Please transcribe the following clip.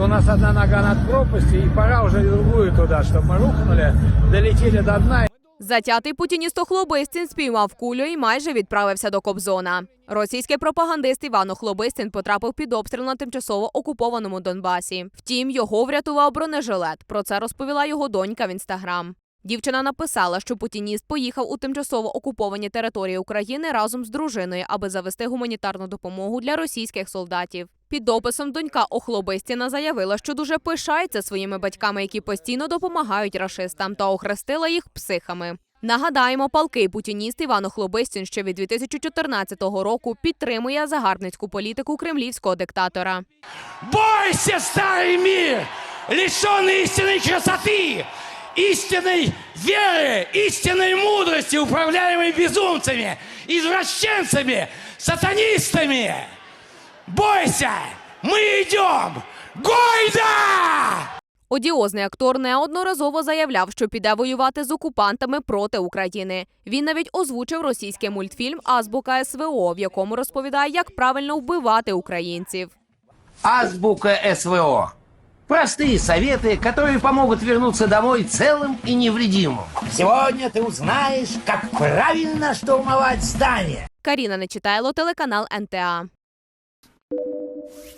У нас одна нога над пропастью, и пора уже другую туда, чтобы мы рухнули, долетели до дна. Затятий путіністохлобистин спіймав кулю і майже відправився до Кобзона. Російський пропагандист Іван Охлобистин потрапив під обстріл на тимчасово окупованому Донбасі. Втім, його врятував бронежилет. Про це розповіла його донька в інстаграм. Дівчина написала, що путініст поїхав у тимчасово окуповані території України разом з дружиною, аби завести гуманітарну допомогу для російських солдатів. Під дописом донька Охлобистіна заявила, що дуже пишається своїми батьками, які постійно допомагають рашистам, та охрестила їх психами. Нагадаємо, палкий путініст Іван Охлобистін ще від 2014 року підтримує загарбницьку політику кремлівського диктатора. Бойся, старый мир, лишенный истинной красоты, истинной веры, истинной мудрости, управляемой безумцами, извращенцами, сатанистами. Бойся, мы идем! Гойда! Одіозний актор неодноразово заявляв, що піде воювати з окупантами проти України. Він навіть озвучив російський мультфільм Азбука СВО, в якому розповідає, як правильно вбивати українців. Азбука СВО. Простые советы, которые помогут вернуться домой целым и невредимым. Сегодня ты узнаешь, как правильно штурмовать здание. Каріна Нечитайло, телеканал НТА. Thank you.